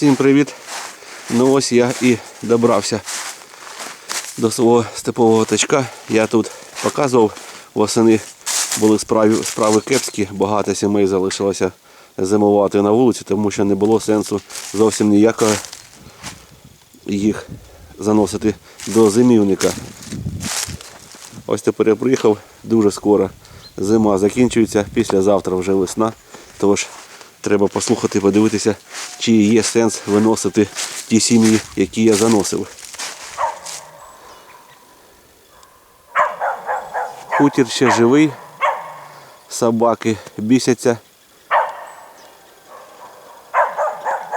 Всім привіт! Ну ось я і добрався до свого степового тачка. Я тут показував, восени були справи, справи кепські, багато сімей залишилося зимувати на вулиці, тому що не було сенсу зовсім ніякого їх заносити до зимівника. Ось тепер я приїхав дуже скоро. Зима закінчується, післязавтра вже весна. Тож треба послухати, подивитися, чи є сенс виносити ті сім'ї, які я заносив. Хутір ще живий, собаки бісяться,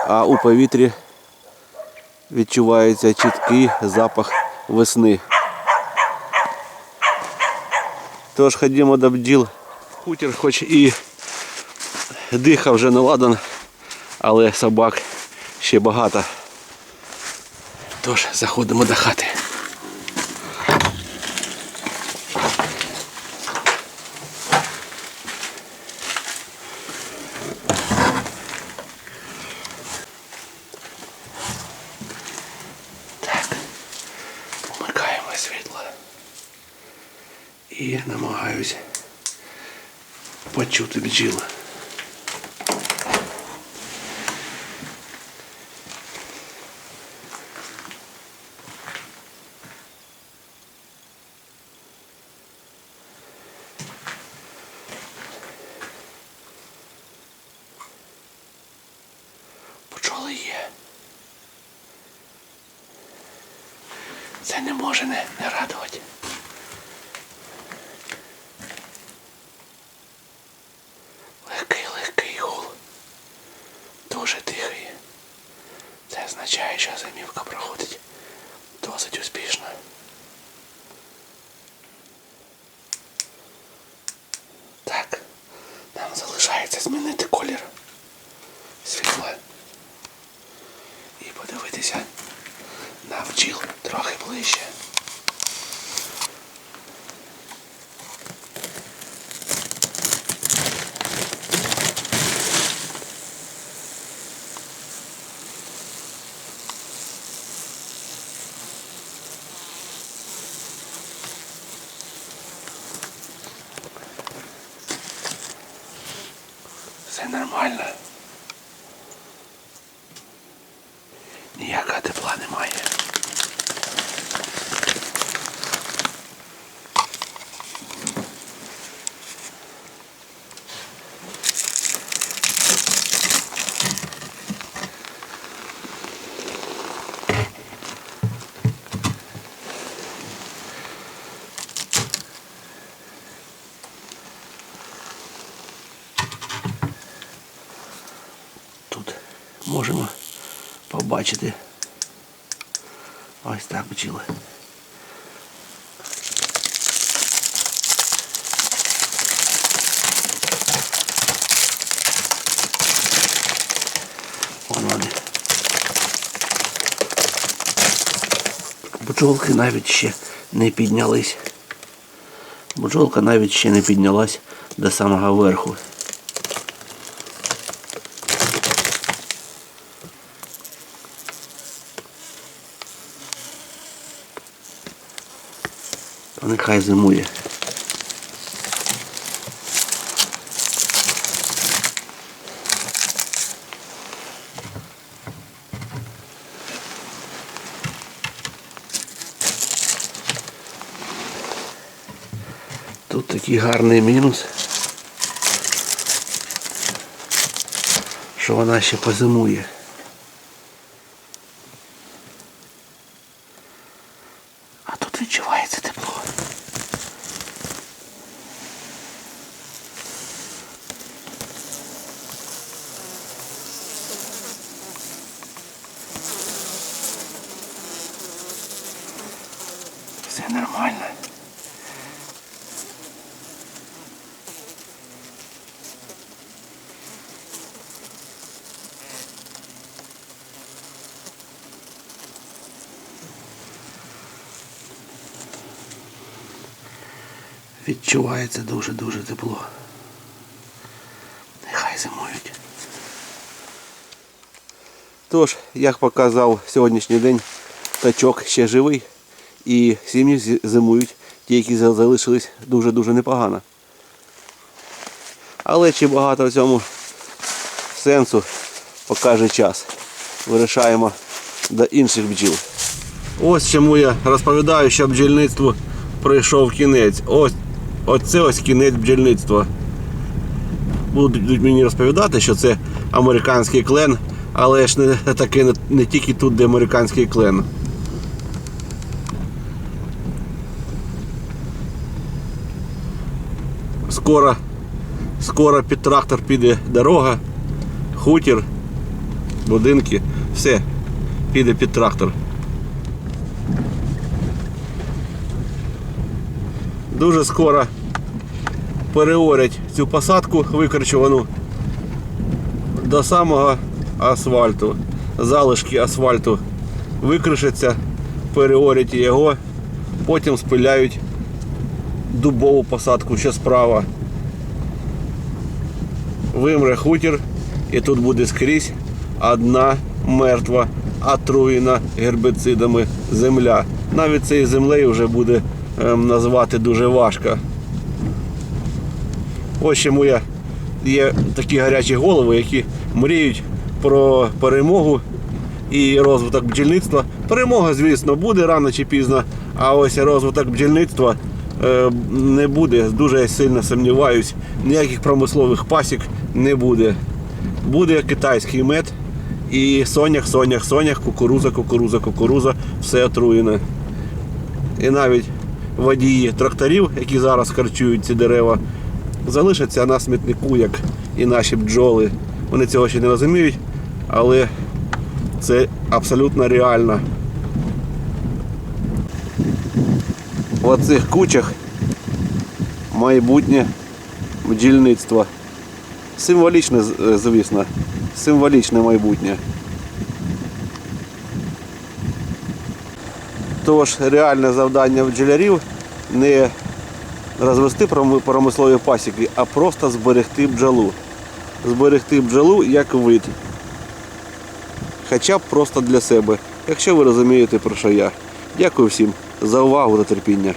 а у повітрі відчувається чіткий запах весни. Тож ходімо до бджіл. Хутір хоч і дихав вже наладан, але собак ще багато. Тож заходимо до хати. І намагаюсь почути бджіл. Пчоли. Це не може не, не радувати. Легкий, легкий гул. Дуже тихий. Це означає, що зимівка проходить досить успішно. Так, нам залишається змінити колір світла і подивитися на бджіл трохи ближче. Все нормально. Ніякого тепла немає. Тут можемо побачити ось так бджіли. Бджолки навіть ще не піднялись. Бджолка навіть ще не піднялась до самого верху. Нехай зимує. Тут такий гарний мінус, що вона ще позимує. А тут відчувається тепло. Все нормально. Відчувається дуже-дуже тепло. Нехай зимують. Тож, як показав сьогоднішній день, тачок ще живий і сім'ї зимують, ті, які залишились дуже-дуже непогано. Але чи багато в цьому сенсу покаже час. Вирішаємо до інших бджіл. Ось чому я розповідаю, що бджільництву прийшов кінець. Ось оце ось кінець бджільництва. Будуть мені розповідати, що це американський клен, але ж не таке не тільки тут, де американський клен. Скоро, скоро під трактор піде дорога, хутір, будинки, все, піде під трактор. Дуже скоро переорять цю посадку викорчувану до самого асфальту. Залишки асфальту викришаться, переорять його, потім спиляють дубову посадку ще справа. Вимре хутір, і тут буде скрізь одна мертва, отруєна гербицидами земля. Навіть цією землею вже буде ем, назвати дуже важко. Ось чому я є такі гарячі голови, які мріють про перемогу і розвиток бджільництва. Перемога, звісно, буде рано чи пізно, а ось розвиток бджільництва не буде. Дуже сильно сумніваюсь. Ніяких промислових пасік не буде. Буде китайський мед і сонях, сонях, сонях, кукуруза, кукуруза, кукуруза, все отруєне. І навіть водії тракторів, які зараз харчують ці дерева, залишаться на смітнику, як і наші бджоли. Вони цього ще не розуміють, але це абсолютно реально. В оцих кучах майбутнє бджільництво. Символічне, е, звісно, символічне майбутнє. Тож реальне завдання бджолярів не розвести промислові пасіки, а просто зберегти бджолу. Зберегти бджолу як вид. Хоча б просто для себе. Якщо ви розумієте про що я. Дякую всім за увагу та терпіння.